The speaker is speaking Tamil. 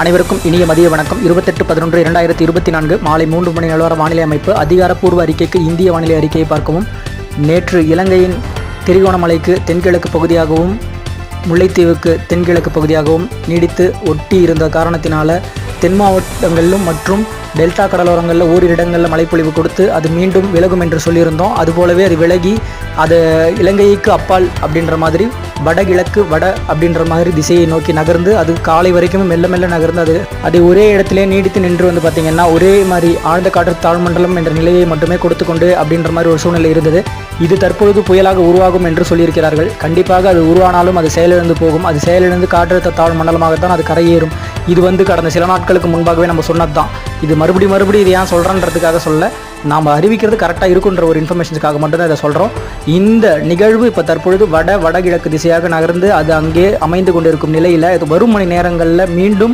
அனைவருக்கும் இனிய மதிய வணக்கம். இருபத்தெட்டு பதினொன்று இரண்டாயிரத்தி இருபத்தி நான்கு மாலை மூன்று மணி நிலவர வானிலை அமைப்பு அதிகாரப்பூர்வ அறிக்கைக்கு இந்திய வானிலை அறிக்கையை பார்க்கவும். நேற்று இலங்கையின் திரிகோணமலைக்கு தென்கிழக்கு பகுதியாகவும் முல்லைத்தீவுக்கு தென்கிழக்கு பகுதியாகவும் நீடித்து ஒட்டி இருந்த காரணத்தினால தென் மாவட்டங்களிலும் மற்றும் டெல்டா கடலோரங்களில் ஓரிரு இடங்களில் மழைப்பொழிவு கொடுத்து அது மீண்டும் விலகும் என்று சொல்லியிருந்தோம். அதுபோலவே அது விலகி அது இலங்கைக்கு அப்பால் அப்படின்ற மாதிரி வடகிழக்கு வட அப்படின்ற மாதிரி திசையை நோக்கி நகர்ந்து அது காலை வரைக்கும் மெல்ல மெல்ல நகர்ந்து அது அது ஒரே இடத்திலே நீடித்து நின்று வந்து பார்த்திங்கன்னா ஒரே மாதிரி ஆழ்ந்த காற்று தாழ்மண்டலம் என்ற நிலையை மட்டுமே கொடுத்து கொண்டு அப்படின்ற மாதிரி ஒரு சூழ்நிலை இருந்தது. இது தற்பொழுது புயலாக உருவாகும் என்று சொல்லியிருக்கிறார்கள். கண்டிப்பாக அது உருவானாலும் அது செயலிழந்து போகும். அது செயலிழந்து காற்றழுத்த தாழ்மண்டலமாகத்தான் அது கரையேறும். இது வந்து கடந்த சில நாட்களுக்கு முன்பாகவே நம்ம சொன்னது தான் இது மறுபடி மறுபடி இது ஏன் சொல்கிறன்றதுக்காக சொல்ல நாம் அறிவிக்கிறது கரெக்டாக இருக்குன்ற ஒரு இன்ஃபர்மேஷனுக்காக மட்டும்தான் இதை சொல்கிறோம் இந்த நிகழ்வு இப்போ தற்பொழுது வட வடகிழக்கு திசையாக நகர்ந்து அது அங்கே அமைந்து கொண்டிருக்கும் நிலையில் இது வரும் மணி நேரங்களில் மீண்டும்